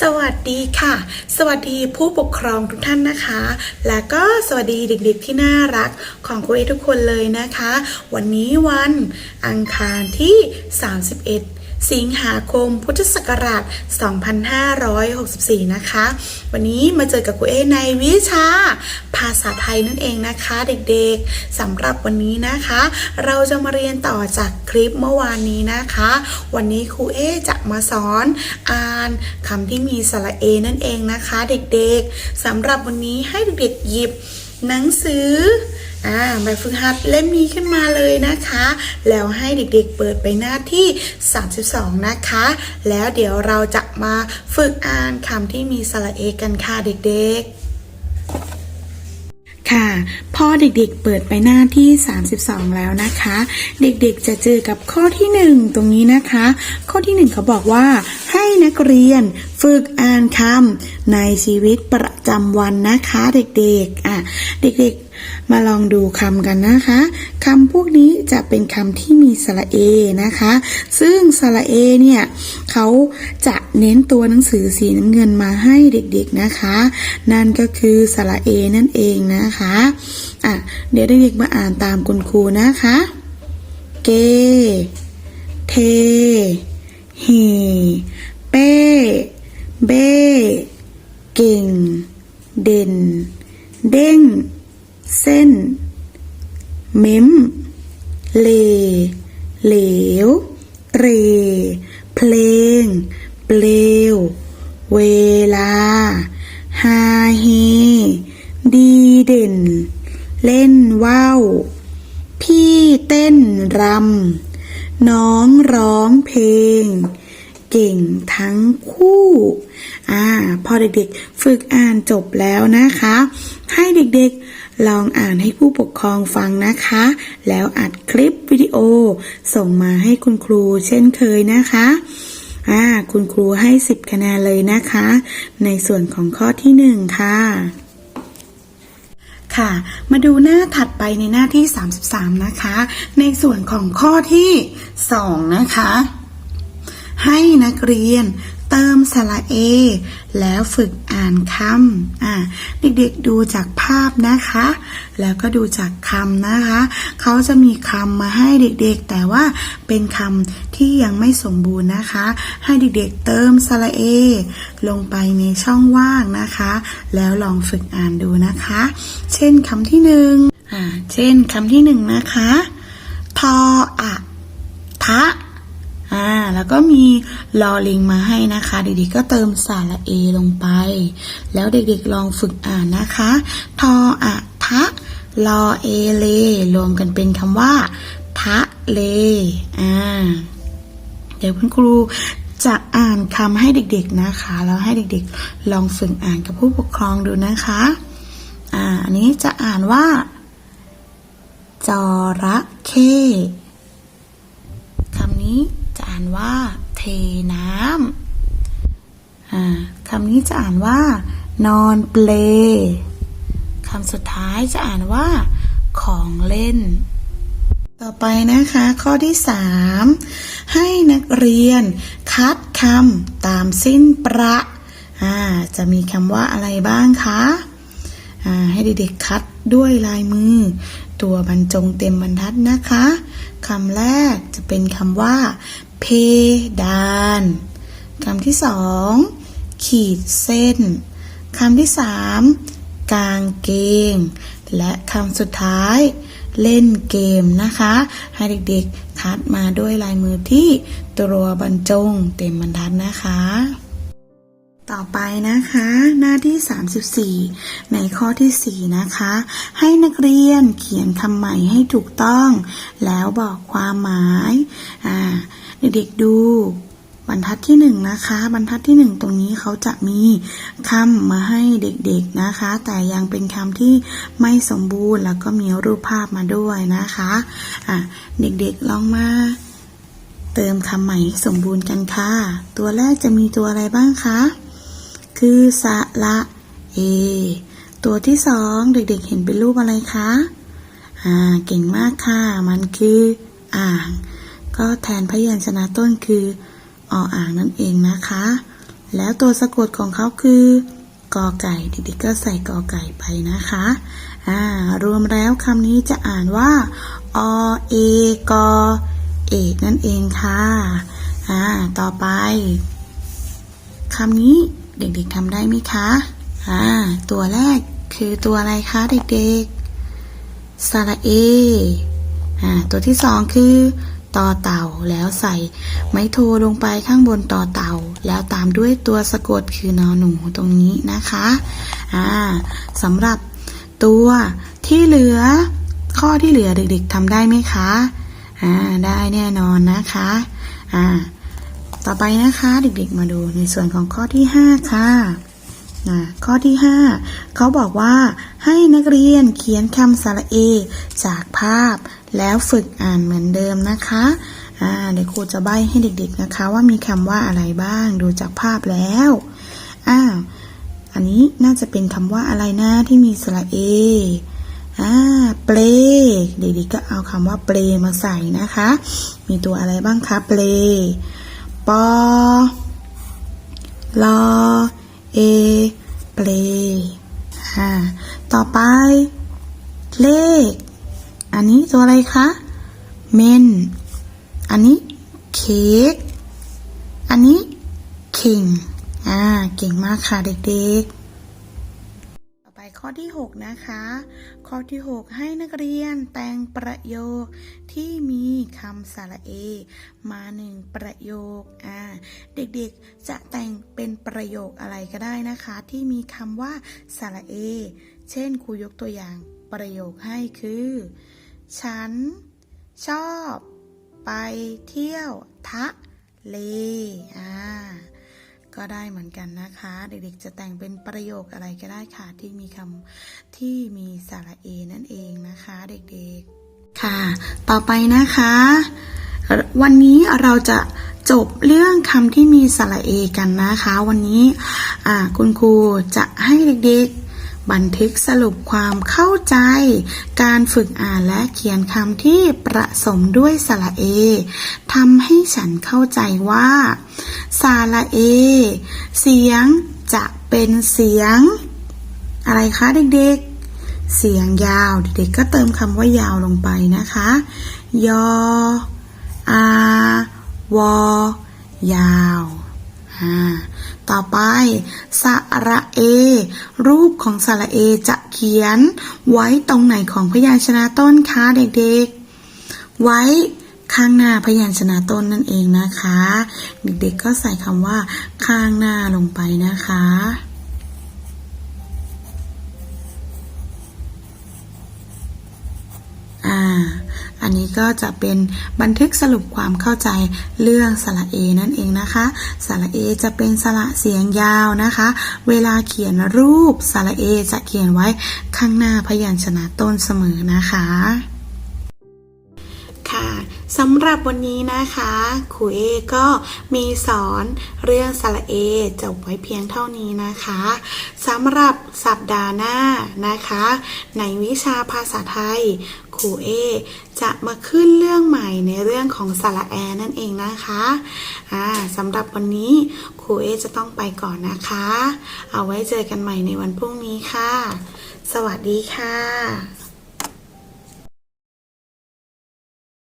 สวัสดีค่ะ สวัสดีผู้ปกครองทุกท่านนะคะ และก็สวัสดีเด็กๆที่น่ารักของครูเอทุกคนเลยนะคะ วันนี้วันอังคารที่ 31 สิงหาคมพุทธศักราช 2564 นะคะ วันนี้มาเจอกับครูเอในวิชา ภาษาไทยนั่นเองนะคะเด็กๆสำหรับวันนี้นะคะ เราจะมาเรียนต่อจากคลิปเมื่อวานนี้นะคะ วันนี้ครูเอจะมาสอนอ่านคำที่มีสระเอนั่นเองนะคะ เด็กๆสำหรับวันนี้ให้เด็กๆหยิบ หนังสืออ่าแบบฝึกหัดเล่มนี้ขึ้นมาเลยนะคะ แล้วให้เด็กๆเปิดไปหน้าที่ 32 นะคะ แล้วเดี๋ยวเราจะมาฝึกอ่านคำที่มีสระเอกันค่ะเด็กๆ ค่ะ พอเด็กๆเปิดไปหน้าที่ 32 แล้วนะคะ เด็กๆจะเจอกับข้อที่ 1 ตรงนี้นะคะ ข้อที่ 1 เขาบอกว่า ให้นักเรียนฝึกอ่านคำในชีวิตประจำวันนะคะเด็กๆอะเด็กๆมาลองดูคำกันนะคะคำพวกนี้จะเป็นคำที่มีสระเอนะคะ ซึ่งสระเอเนี่ย เขาจะเน้นตัวหนังสือสีน้ำเงินมาให้เด็กๆนะคะ นั่นก็คือสระเอนั่นเองนะคะอะเดี๋ยวเด็กๆมาอ่านตามคุณครูนะคะ เก เท เฮ เป้ เบ้ เก่ง เด่น เด้ง เส้น เม้ม เล เหลวเตร เพลง เปลว เวลา ฮาเฮ ดีเด่น เล่นว่าวพี่เต้นรำ น้องร้องเพลง เก่งทั้งคู่ อ่าพอเด็กๆฝึกอ่านจบแล้วนะคะ ให้เด็กๆลองอ่านให้ผู้ปกครองฟังนะคะ แล้วอัดคลิปวิดีโอ ส่งมาให้คุณครูเช่นเคยนะคะอ่าคุณครูให้ 10 คะแนนเลยนะคะ ในส่วนของข้อที่ 1 ค่ะค่ะ มาดูหน้าถัดไปในหน้าที่ 33 นะคะ ในส่วนของข้อที่ 2 นะคะ ให้นักเรียน เติมสระเอ แล้วฝึกอ่านคำอ่าเด็กๆดูจากภาพนะคะ แล้วก็ดูจากคำนะคะ เขาจะมีคำมาให้เด็กๆ แต่ว่าเป็นคำที่ยังไม่สมบูรณ์นะคะ ให้เด็กๆเติมสระเอ ลงไปในช่องว่างนะคะ แล้วลองฝึกอ่านดูนะคะ เช่นคำที่หนึ่งอ่าเช่นคำที่หนึ่งนะคะ ทออะทะอ่าแล้ว ก็มีลอลิงมาให้นะคะ เด็กๆก็เติมสระเอลงไป แล้วเด็กๆลองฝึกอ่านนะคะ ทออะทะลอเอเล รวมกันเป็นคำว่า ทะเลอ่าเดี๋ยวคุณครูจะอ่านคำให้เด็กๆนะคะ แล้วให้เด็กๆ ลองฝึกอ่านกับผู้ปกครองดูนะคะ อ่าอันนี้จะอ่านว่า จระเข้คานว่า เทน้ำคำนี้จะอ่านว่า นอนเปลคำสุดท้ายจะอ่านว่า ของเล่น ต่อไปนะคะ ข้อที่ 3 ให้นักเรียน คัดคำตามสิ้นประจะมีคำว่าอะไรบ้างคะให้เด็กๆคัดด้วยลายมือ ตัวบรรจงเต็มบรรทัดนะคะ คำแรกจะเป็นคำว่า เพดานคำที่สองขีดเส้นคำที่สามกางเกง และคำสุดท้าย เล่นเกมนะคะ ให้เด็กๆคัดมาด้วยลายมือที่ตัวบรรจงเต็มบรรทัดนะคะ ต่อไปนะคะ หน้าที่ 34 ในข้อที่ 4 นะคะ ให้นักเรียนเขียนคำใหม่ให้ถูกต้อง แล้วบอกความหมายอ่าเด็กๆดู บรรทัดที่หนึ่งนะคะ บรรทัดที่หนึ่งตรงนี้เขาจะมีคำมาให้เด็กๆนะคะ แต่ยังเป็นคำที่ไม่สมบูรณ์แล้วก็มีรูปภาพมาด้วยนะคะอะเด็กๆลองมาเติมคำใหม่สมบูรณ์กันค่ะ ตัวแรกจะมีตัวอะไรบ้างคะ คือสะระเอ ตัวที่สองเด็กๆเห็นเป็นรูปอะไรคะ อ่า เก่งมากค่ะ มันคืออ่าง ก็แทนพยัญชนะต้นคือออ่างนั่นเองนะคะ แล้วตัวสะกดของเขาคือกอไก่ เด็กๆก็ใส่กอไก่ไปนะคะ อ่า รวมแล้วคำนี้จะอ่านว่าอเอกอเอกนั่นเองค่ะ อ่า ต่อไปคำนี้ เด็กๆทำได้ไหมคะ อ่า ตัวแรกคือตัวอะไรคะเด็กๆสระเอ อ่า ตัวที่สองคือต่อเต่าแล้วใส่ไม้โทลงไปข้างบนต่อเต่า แล้วตามด้วยตัวสะกดคือนอหนูตรงนี้นะคะ อ่าสำหรับตัวที่เหลือ ข้อที่เหลือเด็กๆทำได้ไหมคะ อ่า ได้แน่นอนนะคะ อ่า ต่อไปนะคะเด็กๆมาดูในส่วนของข้อที่ 5 ค่ะข้อที่ 5 เขาบอกว่าให้นักเรียนเขียนคำสระเอ จากภาพแล้วฝึกอ่านเหมือนเดิมนะคะเดี๋ยวครูจะใบ้ให้เด็กๆนะคะ ว่ามีคำว่าอะไรบ้างดูจากภาพแล้วอ้าวอันนี้น่าจะเป็นคำว่าอะไรนะที่มีสระเออ่าเปลเด็กๆก็เอาคำว่าเปลมาใส่นะคะ มีตัวอะไรบ้างคะเปล ปอลอเอเปลต่อไป เลข อันนี้ตัวอะไรคะเมน อันนี้เค้ก อันนี้คิง อ่า เก่งมากค่ะเด็กๆ ข้อที่ 6 นะคะ ข้อที่ 6 ให้นักเรียนแต่งประโยคที่มีคำสระเอ มาหนึ่งประโยคอ่าเด็กๆจะแต่งเป็นประโยคอะไรก็ได้นะคะ ที่มีคำว่าสระเอ เช่นครูยกตัวอย่างประโยคให้คือ ฉัน ชอบ ไปเที่ยว ทะเลอ่า ก็ได้เหมือนกันนะคะ เด็กๆจะแต่งเป็นประโยคอะไรก็ได้ค่ะ ที่มีคำที่มีสระเอนั่นเองนะคะ เด็กๆค่ะ ต่อไปนะคะ วันนี้เราจะจบเรื่องคำที่มีสระเอกันนะคะ วันนี้คุณครูจะให้เด็กๆ บันทึกสรุปความเข้าใจ การฝึกอ่านและเขียนคำที่ประสมด้วยสระเอทำให้ฉันเข้าใจว่า สระเอ เสียงจะเป็นเสียง อะไรคะเด็กๆ เสียงยาว เด็กๆก็เติมคำว่ายาวลงไปนะคะ ยออาวอยาว อ่า ต่อไปสระเอ รูปของสระเอจะเขียน ไว้ตรงไหนของพยัญชนะต้นคะเด็กๆ ไว้ข้างหน้าพยัญชนะต้นนั่นเองนะคะ เด็กๆก็ใส่คำว่า ข้างหน้าลงไปนะคะอ่า อันนี้ก็จะเป็นบันทึกสรุปความเข้าใจเรื่องสระเอนั่นเองนะคะ สระเอจะเป็นสระเสียงยาวนะคะ เวลาเขียนรูปสระเอจะเขียนไว้ข้างหน้าพยัญชนะต้นเสมอนะคะ สำหรับวันนี้นะคะครูเอก็มีสอนเรื่องสระเอจบไว้เพียงเท่านี้นะคะสำหรับสัปดาห์หน้านะคะ ในวิชาภาษาไทยครูเอจะมาขึ้นเรื่องใหม่ในเรื่องของสระแอนั่นเองนะคะอ่าสำหรับวันนี้ครูเอจะต้องไปก่อนนะคะ เอาไว้เจอกันใหม่ในวันพรุ่งนี้ค่ะ สวัสดีค่ะ